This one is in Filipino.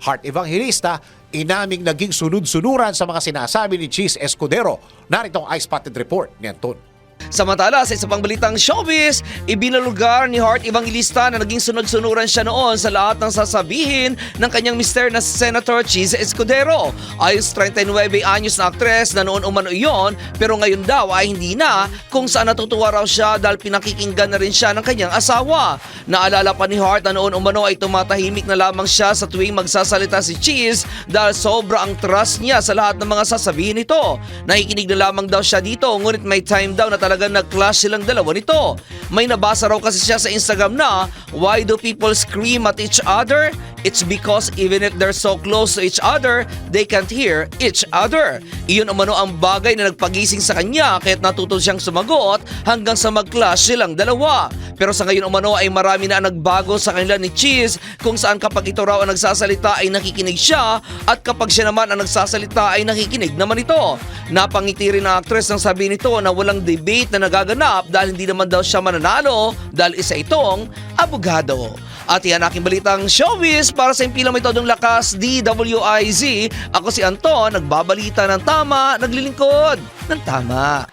Heart Evangelista, inaming naging sunod-sunuran sa mga sinasabi ni Cheese Escudero. Narito ang Eye-Spotted Report ni Anton. Samantala, sa isa pang balitang showbiz, ibinalugar ni Hart Evangelista na naging sunod-sunuran siya noon sa lahat ng sasabihin ng kanyang mister na Senator Cheese Escudero. Ayon sa 39 anyos na aktres na noon umano iyon, pero ngayon daw ay hindi na kung saan natutuwa raw siya dahil pinakikinggan na rin siya ng kanyang asawa. Naalala pa ni Hart na noon umano ay tumatahimik na lamang siya sa tuwing magsasalita si Cheese dahil sobra ang trust niya sa lahat ng mga sasabihin nito. Nakikinig na lamang daw siya dito ngunit may time daw na talaga nag-clash silang dalawa nito. May nabasa raw kasi siya sa Instagram na Why do people scream at each other? It's because even if they're so close to each other, they can't hear each other. Iyon umano ang bagay na nagpagising sa kanya kaya't natuto siyang sumagot hanggang sa mag-clash silang dalawa. Pero sa ngayon umano ay marami na ang nagbago sa kanila ni Cheese kung saan kapag ito raw ang nagsasalita ay nakikinig siya at kapag siya naman ang nagsasalita ay nakikinig naman ito. Napangiti rin ang actress ng sabi nito na walang debate na nagaganap dahil hindi naman daw siya mananalo dahil isa itong abogado. At yan aking balitang showbiz para sa impilang may todong lakas DWIZ. Ako si Anton, nagbabalita ng tama, naglilingkod ng tama.